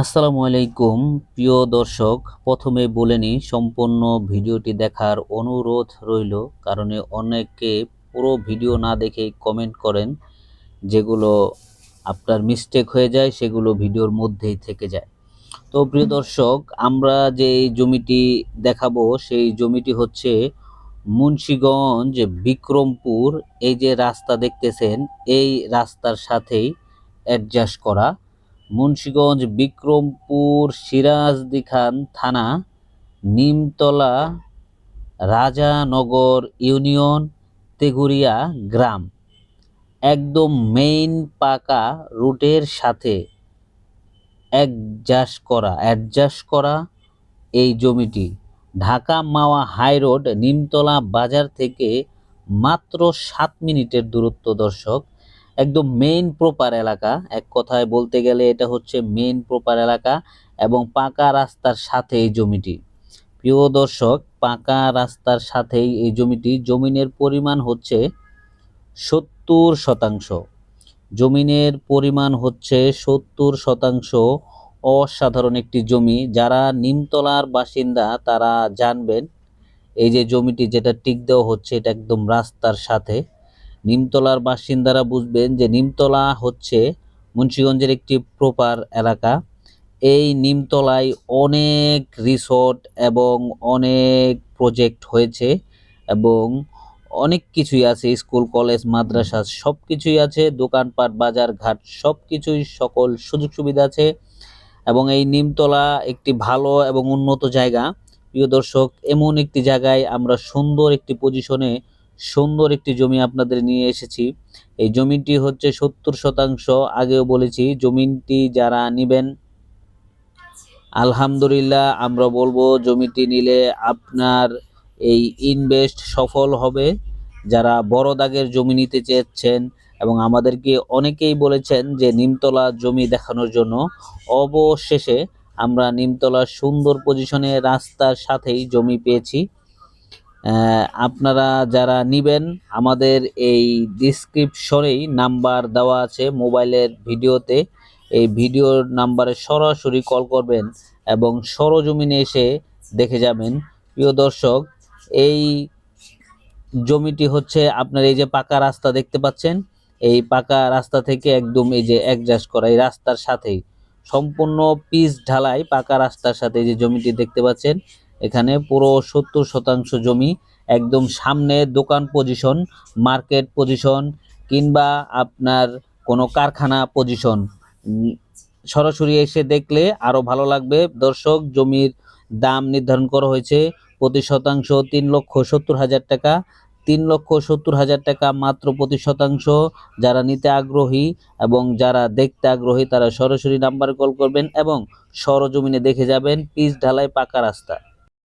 আসসালামু আলাইকুম। প্রিয় দর্শক প্রথমে বলে নিই সম্পূর্ণ ভিডিওটি দেখার অনুরোধ রইল। কারণে অনেকে পুরো ভিডিও না দেখে কমেন্ট করেন যেগুলো আপনার মিস্টেক হয়ে যায় সেগুলো ভিডিওর মধ্যেই থেকে যায়। তো প্রিয় দর্শক আমরা যে জমিটি দেখাবো সেই জমিটি হচ্ছে মুন্সীগঞ্জ বিক্রমপুর এই যে রাস্তা দেখতেছেন এই রাস্তার সাথেই অ্যাডজাস্ট করা। মুন্সীগঞ্জ, বিক্রমপুর সিরাজদি খান থানা, নিমতলা, রাজানগর ইউনিয়ন, তেগুরিয়া গ্রাম। একদম মেইন পাকা রুটের সাথে অ্যাডজাস্ট করা অ্যাডজাস্ট করা এই জমিটি। ঢাকা মাওয়া হাই রোড, নিমতলা বাজার থেকে মাত্র সাত মিনিটের দূরত্ব দর্শক। একদম মেইন প্রপার এলাকা। এক কথায় বলতে গেলে এটা হচ্ছে মেইন প্রপার এলাকা এবং পাকা রাস্তার সাথে এই জমিটি। প্রিয় দর্শক, পাকা রাস্তার সাথেই এই জমিটি, জমিনের পরিমাণ হচ্ছে সত্তর শতাংশ। জমিনের পরিমাণ হচ্ছে সত্তর শতাংশ অসাধারণ একটি জমি। যারা নিমতলার বাসিন্দা, তারা জানবেন, এই যে জমিটি যেটা টিক দেওয়া হচ্ছে, এটা একদম রাস্তার সাথে। নিমতলার বাসিন্দারা বুঝবেন যে নিমতলা হচ্ছে মুন্সীগঞ্জের একটি প্রপার এলাকা। এই নিমতলায় অনেক রিসোর্ট এবং অনেক প্রজেক্ট হয়েছে এবং অনেক কিছুই আছে, স্কুল, কলেজ, মাদ্রাসা সব কিছুই আছে, দোকানপাট বাজার ঘাট সব কিছুই সকল সুযোগ সুবিধা আছে এবং এই নিমতলা একটি ভালো এবং উন্নত জায়গা। প্রিয় দর্শক, এমন একটি জায়গায় আমরা সুন্দর একটি পজিশনে সুন্দর একটি জমি আপনাদের নিয়ে এসেছি। এই জমিটি হচ্ছে সত্তর শতাংশ আগেও বলেছি জমিটি যারা নিবেন, আলহামদুলিল্লাহ আমরা বলব জমিটি নিলে আপনার এই ইনভেস্ট সফল হবে। যারা বড় দাগের জমি নিতে চেয়েছেন এবং আমাদেরকে অনেকেই বলেছেন যে নিমতলা জমি দেখানোর জন্য, অবশেষে আমরা নিমতলার সুন্দর পজিশনে রাস্তার সাথেই জমি পেয়েছি। আপনারা যারা নিবেন, আমাদের এই ডিসক্রিপশনেই নাম্বার দেওয়া আছে মোবাইলের ভিডিওতে। এই ভিডিওর নাম্বারে সরাসরি কল করবেন এবং সরজমিনে এসে দেখে যাবেন। প্রিয় দর্শক, এই জমিটি হচ্ছে আপনার এই যে পাকা রাস্তা দেখতে পাচ্ছেন? এই পাকা রাস্তা থেকে একদম এই যে অ্যাডজাস্ট করা এই রাস্তার সাথেই। সম্পূর্ণ পিচ ঢালাই পাকা রাস্তার সাথে এই যে জমিটি দেখতে পাচ্ছেন। এখানে পুরো সত্তর শতাংশ জমি একদম সামনে দোকান পজিশন মার্কেট পজিশন কিংবা আপনার কোনো কারখানা পজিশন সরাসরি এসে দেখলে আরও ভালো লাগবে। দর্শক, জমির দাম নির্ধারণ করা হয়েছে প্রতি শতাংশ তিন লক্ষ সত্তর হাজার টাকা। তিন লক্ষ সত্তর হাজার টাকা মাত্র প্রতি শতাংশ। যারা নিতে আগ্রহী এবং যারা দেখতে আগ্রহী, তারা সরাসরি নাম্বারে কল করবেন এবং সরজমিনে দেখে যাবেন। পিচ ঢালাই পাকা রাস্তা।